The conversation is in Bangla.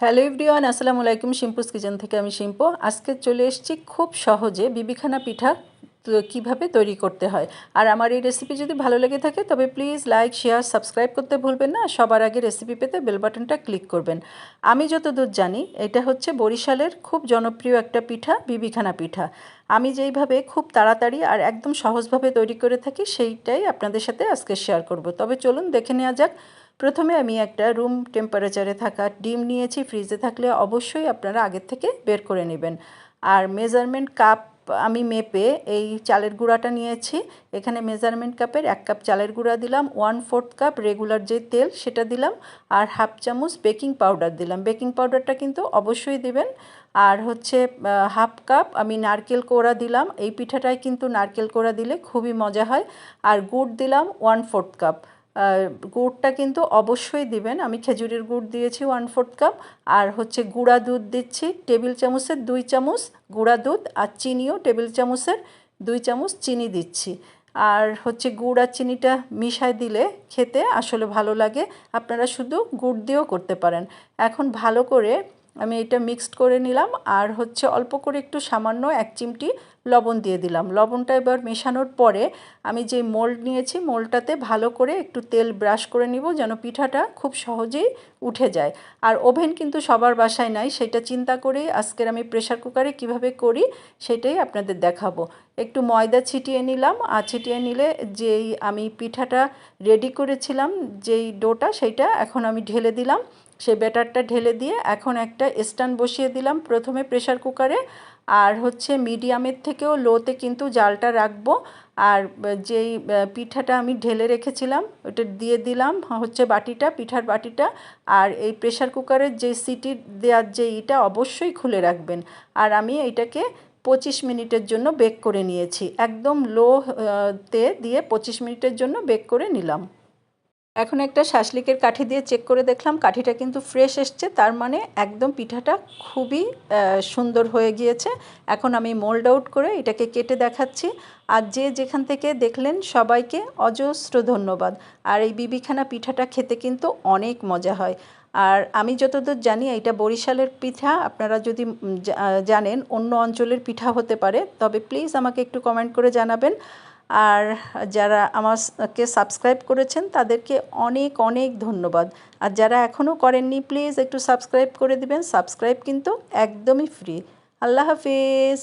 হ্যালো এভরিওয়ান, আসসালামু আলাইকুম। শিম্পুস কিচেন থেকে আমি শিম্পু। আজকে চলে এসেছি খুব সহজে বিবিখানা পিঠা কীভাবে তৈরি করতে হয়। আর আমার এই রেসিপি যদি ভালো লেগে থাকে, তবে প্লিজ লাইক শেয়ার সাবস্ক্রাইব করতে ভুলবেন না। সবার আগে রেসিপি পেতে বেল বাটনটা ক্লিক করবেন। আমি যতদূর জানি, এটা হচ্ছে বরিশালের খুব জনপ্রিয় একটা পিঠা, বিবিখানা পিঠা। আমি যেইভাবে খুব তাড়াতাড়ি আর একদম সহজভাবে তৈরি করে থাকি, সেইটাই আপনাদের সাথে আজকে শেয়ার করব। তবে চলুন দেখে নেওয়া যাক প্রথমে আমি একটা রুম টেম্পারেচারে থাকা ডিম নিয়েছি ফ্রিজে থাকলে অবশ্যই আপনারা আগের থেকে বের করে নেবেন। আর মেজারমেন্ট কাপ আমি মেপে এই চালের গুঁড়াটা নিয়েছি। এখানে মেজারমেন্ট কাপের এক কাপ চালের গুঁড়া দিলাম ওয়ান ফোর্থ কাপ রেগুলার যে তেল সেটা দিলাম, আর হাফ চামচ বেকিং পাউডার দিলাম। বেকিং পাউডারটা কিন্তু অবশ্যই দিবেন। আর হচ্ছে হাফ কাপ আমি নারকেল কোড়া দিলাম। এই পিঠাটায় কিন্তু নারকেল কোড়া দিলে খুবই মজা হয়। আর গুড় দিলাম ওয়ান ফোর্থ কাপ গুড়টা কিন্তু অবশ্যই দিবেন। আমি খেজুরের গুড় দিয়েছি ওয়ান ফোর্থ কাপ আর হচ্ছে গুঁড়া দুধ দিচ্ছি টেবিল চামচের দুই চামচ গুঁড়া দুধ আর চিনিও টেবিল চামচের দুই চামচ চিনি দিচ্ছি। আর হচ্ছে গুড় আর চিনিটা মিশায় দিলে খেতে আসলে ভালো লাগে। আপনারা শুধু গুড় দিয়েও করতে পারেন। এখন ভালো করে আমি এটা মিক্সড করে নিলাম, আর হচ্ছে অল্প করে একটু সামান্য এক চিমটি লবণ দিয়ে দিলাম। লবণটা এবার মেশানোর পরে আমি যে মোল্ড নিয়েছি মোল্ডটাতে ভালো করে একটু তেল ব্রাশ করে নিব যেন পিঠাটা খুব সহজেই উঠে যায়। আর ওভেন কিন্তু সবার বাসায় নাই, সেটা চিন্তা করেই আজকের আমি প্রেশার কুকারে কীভাবে করি সেটাই আপনাদের দেখাবো। একটু ময়দা ছিটিয়ে নিলাম, আর ছিটিয়ে নিলে যেই আমি পিঠাটা রেডি করেছিলাম, যেই ডোটা সেইটা এখন আমি ঢেলে দিলাম। সেই ব্যাটারটা ঢেলে দিয়ে এখন একটা স্ট্যান্ড বসিয়ে দিলাম প্রথমে প্রেশার কুকারে। আর হচ্ছে মিডিয়ামের থেকেও লোতে কিন্তু জালটা রাখব। আর যেই পিঠাটা আমি ঢেলে রেখেছিলাম, ওটা দিয়ে দিলাম হচ্ছে বাটিটা, পিঠার বাটিটা। আর এই প্রেশার কুকারের যে সিটি দেওয়ার যে ইটা অবশ্যই খুলে রাখবেন। আর আমি এইটাকে পঁচিশ মিনিটের জন্য বেক করে নিয়েছি। একদম লো তে দিয়ে পঁচিশ মিনিটের জন্য বেক করে নিলাম। এখন একটা শাসলিকের কাঠি দিয়ে চেক করে দেখলাম, কাঠিটা কিন্তু ফ্রেশ এসছে, তার মানে একদম পিঠাটা খুবই সুন্দর হয়ে গিয়েছে। এখন আমি মোল্ড আউট করে এটাকে কেটে দেখাচ্ছি। আর যে যেখান থেকে দেখলেন সবাইকে অজস্র ধন্যবাদ। আর এই বিবিখানা পিঠাটা খেতে কিন্তু অনেক মজা হয়। আর আমি যতদূর জানি এটা বরিশালের পিঠা, আপনারা যদি জানেন অন্য অঞ্চলের পিঠা হতে পারে, তবে প্লিজ আমাকে একটু কমেন্ট করে জানাবেন। আর যারা আমাকে সাবস্ক্রাইব করেছেন, তাদেরকে অনেক অনেক ধন্যবাদ। আর যারা এখনও করেননি প্লিজ একটু সাবস্ক্রাইব করে দিবেন। সাবস্ক্রাইব কিন্তু একদমই ফ্রি আল্লাহ হাফিজ।